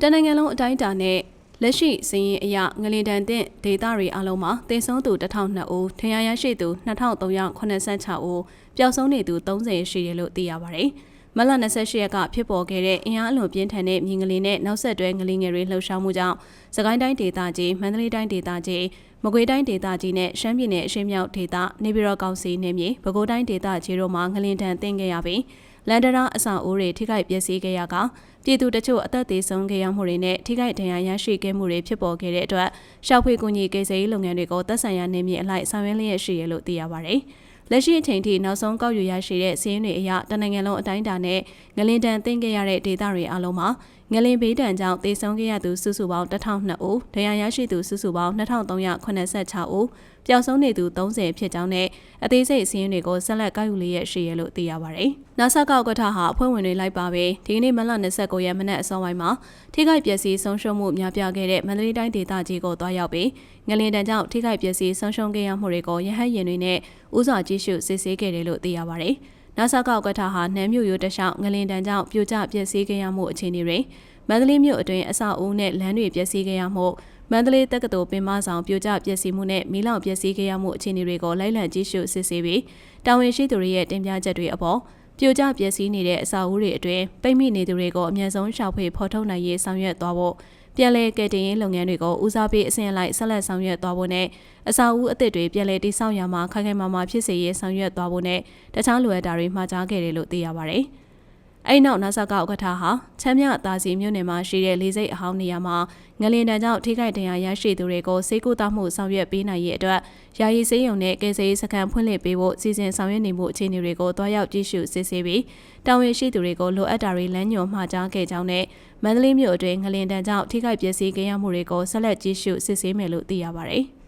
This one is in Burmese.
တနင်္ဂနွေလုံးအတိုင်းအတာနဲ့လက်ရှိစည်ရင်အရငလင်တန်တဲ့ဒေတာတွေအလုံးမှာတေဆုံးသူ1002ဦးထင်ရရရှိသူ2386ဦးပျောက်ဆုံးနေသူ30ရှိတယ်လို့သိရပါတယ်။မလ28ရက်ကဖြစ်ပေါ်ခဲ့တဲ့အင်အားအလွန်ပြင်းထန်တဲ့မြင်းကလေးနဲ့နောက်ဆက်တွဲငလင်ငယ်တွေလှုပ်ရှားမှုကြောင့်စကိုင်းတိုင်းဒေသကြီးမန္တလေးတိုင်းဒေသကြီးမကွေးတိုင်းဒေသကြီးနဲ့ရှမ်းပြည်နယ်အရှေ့မြောက်ဒေသနေပြည်တော်ကောင်စီနယ်မြေပဲခူးတိုင်းဒေသကြီးတို့မှာငလင်တန်တင်ခဲ့ရပြီး လန်ဒရာအဆောင်အိုးတွေထိခိုက်ပျက်စီးခဲ့ရကပြည်သူတချို့အသက်သေးဆုံးခဲ့ရမှုတွေနဲ့ထိခိုက်ဒဏ်ရာရရှိခဲ့မှုတွေဖြစ်ပေါ်ခဲ့တဲ့အတွက်ရှောက်ဖွေကူညီကိစ္စရေးလုပ်ငန်းတွေကိုသက်ဆိုင်ရာနေမြေအလိုက်ဆောင်ရွက်လျက်ရှိရလို့သိရပါဗျ။ လက်ရှိအချိန်ထိနောက်ဆုံးကောက်ယူရရှိတဲ့စီးရင်တွေအရတနင်္ဂနွေလုံးအတိုင်းအတာနဲ့ငလင်တန်တင်ခဲ့ရတဲ့ဒေသတွေအလုံးမှာငလင်ဘေးတံကြောင့်တေဆုံးခဲ့ရသူစုစုပေါင်း1002ဦးဒဏ်ရာရရှိသူစုစုပေါင်း2386ဦးပျောက်ဆုံးနေသူ30ဖြစ်ကြောင်းနဲ့အသေးစိတ်စီးရင်တွေကိုဆက်လက်ကောက်ယူလျက်ရှိရလို့သိရပါဗျ။နာဆာကောက်ကထဟာအဖွဲ့ဝင်တွေလိုက်ပါပဲဒီကနေ့မလ29ရက်မနက်အစောပိုင်းမှာထိခိုက်ပျက်စီးဆုံးရှုံးမှုများပြားခဲ့တဲ့မန္တလေးတိုင်းဒေသကြီးကိုတွားရောက်ပြီးငလင်တန်ကြောင့်ထိခိုက်ပျက်စီးဆုံးရှုံးခဲ့ရမှုတွေကိုရဟတ်ရင်တွေနဲ့ဥစွာကြည့်ရှုစစ်ဆေးခဲ့တယ်လို့သိရပါဗျ။နာဆာကောက်ကထဟာနမ်းမြို့ရိုးတလျှောက်ငလင်တန်ကြောင့်ပြိုကျပျက်စီးခဲ့ရမှုအခြေအနေတွေမန္တလေးမြို့အတွင်းအဆောက်အဦနဲ့လမ်းတွေပျက်စီးခဲ့ရမှုမန္တလေးတက္ကသိုလ်ပင်မဆောင်ပြိုကျပျက်စီးမှုနဲ့မီးလောင်ပျက်စီးခဲ့ရမှုအခြေအနေတွေကိုလိုက်လံကြည့်ရှုစစ်ဆေးပြီးတာဝန်ရှိသူတွေရဲ့တင်ပြချက်တွေအပေါ်ပြိုကျပျက်စီးနေတဲ့အဆောက်အဦတွေအတွင်းပိတ်မိနေသူတွေကိုအမြန်ဆုံးရှာဖွေဖော်ထုတ်နိုင်ရေးဆောင်ရွက်သွားဖို့ ပြည်လဲကယ်တင်ရေးလုပ်ငန်းတွေကိုဦးစားပေးအစဉ်အလိုက်ဆက်လက်ဆောင်ရွက်သွားဖို့နဲ့အဆောက်အဦအသစ်တွေပြည်လဲတိစောက်ရမှာခိုင်ခိုင်မာမာဖြစ်စေရေးဆောင်ရွက်သွားဖို့နဲ့တခြားလိုအပ်တာတွေမှာကြားခဲ့တယ်လို့သိရပါတယ်။ အဲ့နောက်နာဆာကဥက္ကဋ္ဌဟာချမ်းမြတာစီမြို့နယ်မှာရှိတဲ့လေးစိတ်အဟောင်းနေရာမှာငလင်တန်ကြောင့်ထိခိုက်ဒဏ်ရာရရှိသူတွေကိုစေကူတောက်မှုဆောင်ရွက်ပေးနိုင်ရေးအတွက်ယာယီစေးရုံနဲ့ကယ်ဆယ်ရေးစခန်းဖွင့်လှစ်ပေးဖို့စီစဉ်ဆောင်ရွက်နေမှုအခြေအနေတွေကိုတွားရောက်ကြည့်ရှုစစ်ဆေးပြီးတာဝန်ရှိသူတွေကိုလိုအပ်တာတွေလမ်းညွှန်မှာကြားခဲ့ကြောင်းနဲ့မန္တလေးမြို့အတွင်းငလင်တန်ကြောင့်ထိခိုက်ပျက်စီးခဲ့ရမှုတွေကိုဆက်လက်ကြည့်ရှုစစ်ဆေးမယ်လို့သိရပါတယ်။